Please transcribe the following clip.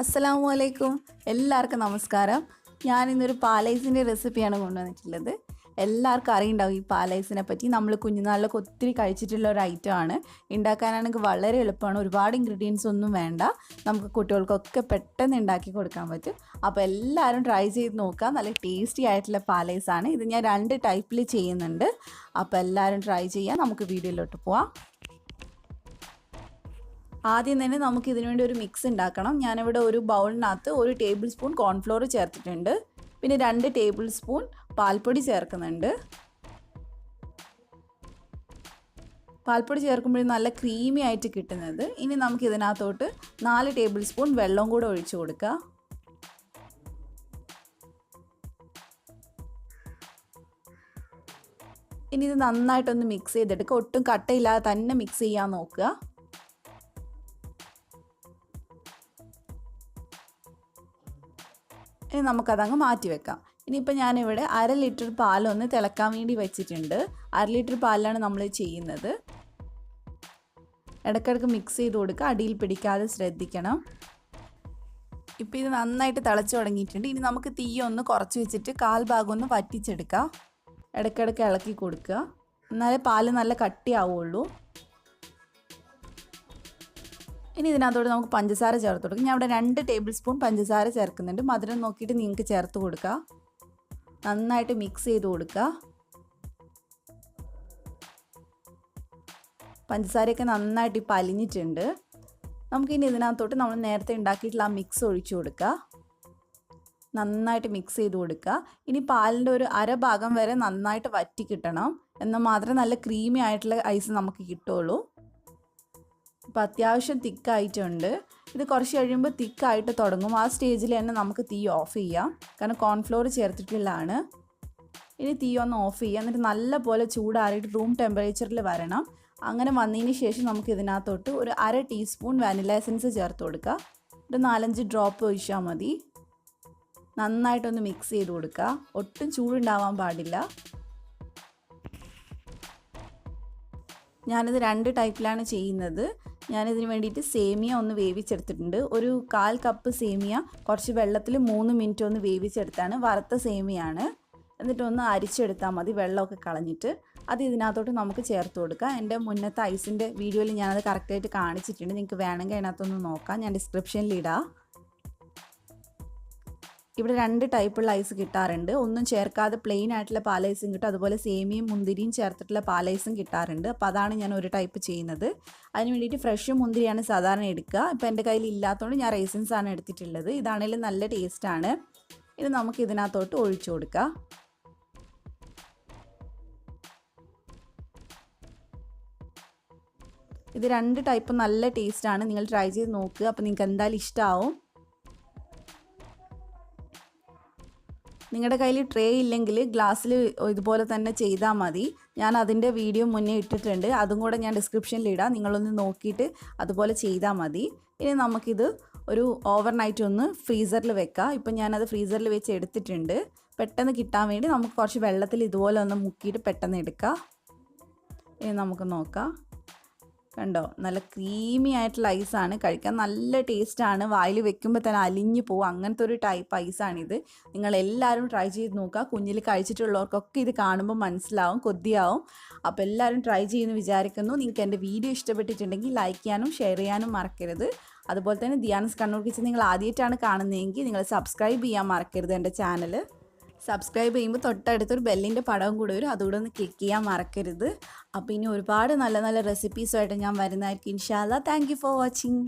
അസ്സലാമു അലൈക്കും എല്ലാവർക്കും നമസ്കാരം. ഞാൻ ഇന്നൊരു പാലൈസിന്റെ റെസിപ്പിയാണ് കൊണ്ടുവന്നിട്ടുള്ളത്. എല്ലാവർക്കും അറിയുണ്ടാവും ഈ പാലൈസിനെ പറ്റി. നമ്മൾ കുഞ്ഞുനാളിലൊക്കെ ഒത്തിരി കഴിച്ചിട്ടുള്ള ഒരു ഐറ്റം ആണ്. ഉണ്ടാക്കാനാണെങ്കിൽ വളരെ എളുപ്പമാണ്. ഒരുപാട് ഇൻഗ്രീഡിയൻസ് ഒന്നും വേണ്ട. നമുക്ക് കുട്ടികൾക്കൊക്കെ പെട്ടെന്ന് ഉണ്ടാക്കി കൊടുക്കാൻ പറ്റും. അപ്പോൾ എല്ലാവരും ട്രൈ ചെയ്ത് നോക്കുക. നല്ല ടേസ്റ്റി ആയിട്ടുള്ള പാലൈസാണ് ഇത് ഞാൻ രണ്ട് ടൈപ്പിൽ ചെയ്യുന്നുണ്ട്. അപ്പോൾ എല്ലാവരും ട്രൈ ചെയ്യാം. നമുക്ക് വീഡിയോയിലോട്ട് പോവാം. ആദ്യം തന്നെ നമുക്ക് ഇതിനു വേണ്ടി ഒരു മിക്സ് ഉണ്ടാക്കണം. ഞാനിവിടെ ഒരു ബൗളിനകത്ത് ഒരു ടേബിൾ സ്പൂൺ കോൺഫ്ലോർ ചേർത്തിട്ടുണ്ട്. പിന്നെ രണ്ട് ടേബിൾ സ്പൂൺ പാൽപ്പൊടി ചേർക്കുന്നുണ്ട്. പാൽപ്പൊടി ചേർക്കുമ്പോൾ നല്ല ക്രീമി ആയിട്ട് കിട്ടുന്നത്. ഇനി നമുക്ക് ഇതിനകത്തോട്ട് നാല് ടേബിൾ സ്പൂൺ വെള്ളം കൂടെ ഒഴിച്ചു കൊടുക്കുക ഇനി ഇത് നന്നായിട്ടൊന്ന് മിക്സ് ചെയ്തെടുക്കുക. ഒട്ടും കട്ടയില്ലാതെ തന്നെ മിക്സ് ചെയ്യാൻ നോക്കുക. ഇനി നമുക്കതങ്ങ് മാറ്റി വെക്കാം ഇനിയിപ്പോൾ ഞാനിവിടെ അര ലിറ്റർ പാലൊന്ന് തിളക്കാൻ വേണ്ടി വെച്ചിട്ടുണ്ട്. അര ലിറ്റർ പാലിലാണ് നമ്മൾ ചെയ്യുന്നത്. ഇടയ്ക്കിടയ്ക്ക് മിക്സ് ചെയ്ത് കൊടുക്കുക. അടിയിൽ പിടിക്കാതെ ശ്രദ്ധിക്കണം. ഇപ്പോൾ ഇത് നന്നായിട്ട് തിളച്ച് തുടങ്ങിയിട്ടുണ്ട്. ഇനി നമുക്ക് തീ ഒന്ന് കുറച്ച് വെച്ചിട്ട് കാൽ ഭാഗം ഒന്ന് വറ്റിച്ചെടുക്കാം. ഇടയ്ക്കിടയ്ക്ക് ഇളക്കി കൊടുക്കുക. എന്നാലേ പാൽ നല്ല കട്ടിയാവുള്ളൂ. ഇനി ഇതിനകത്തോട് നമുക്ക് പഞ്ചസാര ചേർത്ത് കൊടുക്കാം. ഞാൻ ഇവിടെ രണ്ട് ടേബിൾ സ്പൂൺ പഞ്ചസാര ചേർക്കുന്നുണ്ട്. മധുരം നോക്കിയിട്ട് നിങ്ങൾക്ക് ചേർത്ത് കൊടുക്കുക നന്നായിട്ട് മിക്സ് ചെയ്ത് കൊടുക്കുക. പഞ്ചസാരയൊക്കെ നന്നായിട്ട് ഇപ്പം അലിഞ്ഞിട്ടുണ്ട് നമുക്കിനി ഇതിനകത്തോട്ട് നമ്മൾ നേരത്തെ ഉണ്ടാക്കിയിട്ടുള്ള ആ മിക്സ് ഒഴിച്ചു കൊടുക്കുക. നന്നായിട്ട് മിക്സ് ചെയ്ത് കൊടുക്കുക. ഇനി പാലിന്റെ ഒരു അര ഭാഗം വരെ നന്നായിട്ട് വറ്റി കിട്ടണം. എന്നാൽ മാത്രമേ നല്ല ക്രീമി ആയിട്ടുള്ള ഐസ് നമുക്ക് കിട്ടുള്ളൂ ഇപ്പോൾ അത്യാവശ്യം തിക്കായിട്ടുണ്ട്. ഇത് കുറച്ച് കഴിയുമ്പോൾ തിക്കായിട്ട് തുടങ്ങും. ആ സ്റ്റേജിൽ തന്നെ നമുക്ക് തീ ഓഫ് ചെയ്യാം. കാരണം കോൺഫ്ലോർ ചേർത്തിട്ടുള്ളതാണ്. ഇനി തീ ഒന്ന് ഓഫ് ചെയ്യുക എന്നിട്ട് നല്ല പോലെ ചൂടാറിയിട്ട് റൂം ടെമ്പറേച്ചറിൽ വരണം. അങ്ങനെ വന്നതിന് ശേഷം നമുക്ക് ഇതിനകത്തോട്ട് ഒരു അര ടീസ്പൂൺ വാനില എസൻസ് ചേർത്ത് കൊടുക്കുക. ഒരു നാലഞ്ച് ഡ്രോപ്പ് ഒഴിച്ചാൽ മതി. നന്നായിട്ടൊന്ന് മിക്സ് ചെയ്ത് കൊടുക്കുക. ഒട്ടും ചൂടുണ്ടാവാൻ പാടില്ല. ഞാനിത് രണ്ട് ടൈപ്പിലാണ് ചെയ്യുന്നത്. ഞാനിതിന് വേണ്ടിയിട്ട് സേമിയ ഒന്ന് വേവിച്ചെടുത്തിട്ടുണ്ട്. ഒരു കാൽ കപ്പ് സേമിയ കുറച്ച് വെള്ളത്തിൽ മൂന്ന് മിനിറ്റ് ഒന്ന് വേവിച്ചെടുത്താണ്. വറുത്ത സേമിയാണ്. എന്നിട്ടൊന്ന് അരിച്ചെടുത്താൽ മതി വെള്ളമൊക്കെ കളഞ്ഞിട്ട്. അത് ഇതിനകത്തോട്ട് നമുക്ക് ചേർത്ത് കൊടുക്കാം. എന്റെ മുന്നത്തെ ഐസിന്റെ വീഡിയോയിൽ ഞാനത് കറക്റ്റായിട്ട് കാണിച്ചിട്ടുണ്ട്. നിങ്ങൾക്ക് വേണമെങ്കിൽ അതിനകത്തൊന്ന് നോക്കാം. ഞാൻ ഡിസ്ക്രിപ്ഷനിൽ ഇടാം. ഇവിടെ രണ്ട് ടൈപ്പുള്ള ഐസ് കിട്ടാറുണ്ട്. ഒന്നും ചേർക്കാതെ പ്ലെയിൻ ആയിട്ടുള്ള പാലൈസും കിട്ടും. അതുപോലെ സേമിയയും മുന്തിരിയും ചേർത്തിട്ടുള്ള പാലൈസും കിട്ടാറുണ്ട്. അപ്പോൾ അതാണ് ഞാൻ ഒരു ടൈപ്പ് ചെയ്യുന്നത്. അതിന് വേണ്ടിയിട്ട് ഫ്രഷ് മുന്തിരിയാണ് സാധാരണ എടുക്കുക. ഇപ്പോൾ എന്റെ കയ്യിൽ ഇല്ലാത്തതുകൊണ്ട് ഞാൻ റേസിൻസ് ആണ് എടുത്തിട്ടുള്ളത്. ഇതാണെങ്കിലും നല്ല ടേസ്റ്റാണ് ഇത് നമുക്ക് ഇതിനകത്തോട്ട് ഒഴിച്ചു കൊടുക്കാം. ഇത് രണ്ട് ടൈപ്പ് നല്ല ടേസ്റ്റാണ് നിങ്ങൾ ട്രൈ ചെയ്ത് നോക്കുക. അപ്പോൾ നിങ്ങൾക്ക് എന്തായാലും ഇഷ്ടമാവും നിങ്ങളുടെ കയ്യിൽ ട്രേ ഇല്ലെങ്കിൽ ഗ്ലാസ്സിൽ ഇതുപോലെ തന്നെ ചെയ്താൽ മതി. ഞാൻ അതിന്റെ വീഡിയോ മുന്നേ ഇട്ടിട്ടുണ്ട്. അതും കൂടെ ഞാൻ ഡിസ്ക്രിപ്ഷനിൽ ഇടാം. നിങ്ങളൊന്ന് നോക്കിയിട്ട് അതുപോലെ ചെയ്താൽ മതി. ഇനി നമുക്കിത് ഒരു ഓവർ നൈറ്റ് ഒന്ന് ഫ്രീസറിൽ വെക്കാം. ഇപ്പം ഞാനത് ഫ്രീസറിൽ വെച്ച് എടുത്തിട്ടുണ്ട്. പെട്ടെന്ന് കിട്ടാൻ വേണ്ടി നമുക്ക് കുറച്ച് വെള്ളത്തിൽ ഇതുപോലെ ഒന്ന് മുക്കിയിട്ട് പെട്ടെന്ന് എടുക്കാം. ഇനി നമുക്ക് നോക്കാം. കണ്ടോ? നല്ല ക്രീമി ആയിട്ടുള്ള ഐസാണ് കഴിക്കാൻ നല്ല ടേസ്റ്റാണ് വായിൽ വെക്കുമ്പോൾ തന്നെ അലിഞ്ഞു പോകും അങ്ങനത്തെ ഒരു ടൈപ്പ് ഐസാണിത് നിങ്ങൾ എല്ലാവരും ട്രൈ ചെയ്ത് നോക്കുക. കുഞ്ഞിൽ കഴിച്ചിട്ടുള്ളവർക്കൊക്കെ ഇത് കാണുമ്പോൾ മനസ്സിലാവും കൊതിയാവും. അപ്പോൾ എല്ലാവരും ട്രൈ ചെയ്യുമെന്ന് വിചാരിക്കുന്നു. നിങ്ങൾക്ക് എന്റെ വീഡിയോ ഇഷ്ടപ്പെട്ടിട്ടുണ്ടെങ്കിൽ ലൈക്ക് ചെയ്യാനും ഷെയർ ചെയ്യാനും മറക്കരുത്. അതുപോലെ തന്നെ ധ്യാനസ് കണ്ണൂർ കിച്ചൻ നിങ്ങൾ ആദ്യമായിട്ടാണ് കാണുന്നതെങ്കിൽ നിങ്ങൾ സബ്സ്ക്രൈബ് ചെയ്യാൻ മറക്കരുത് എന്റെ ചാനൽ സബ്സ്ക്രൈബ് ചെയ്യുമ്പോൾ തൊട്ടടുത്തൊരു ബെല്ലിന്റെ പടവും കൂടെ വരും. അതുകൂടെ ഒന്ന് ക്ലിക്ക് ചെയ്യാൻ മറക്കരുത്. അപ്പോൾ ഇനി ഒരുപാട് നല്ല നല്ല റെസിപ്പീസുമായിട്ട് ഞാൻ വരുന്നതായിരിക്കും. ഇൻഷാല്ല താങ്ക് ഫോർ വാച്ചിങ്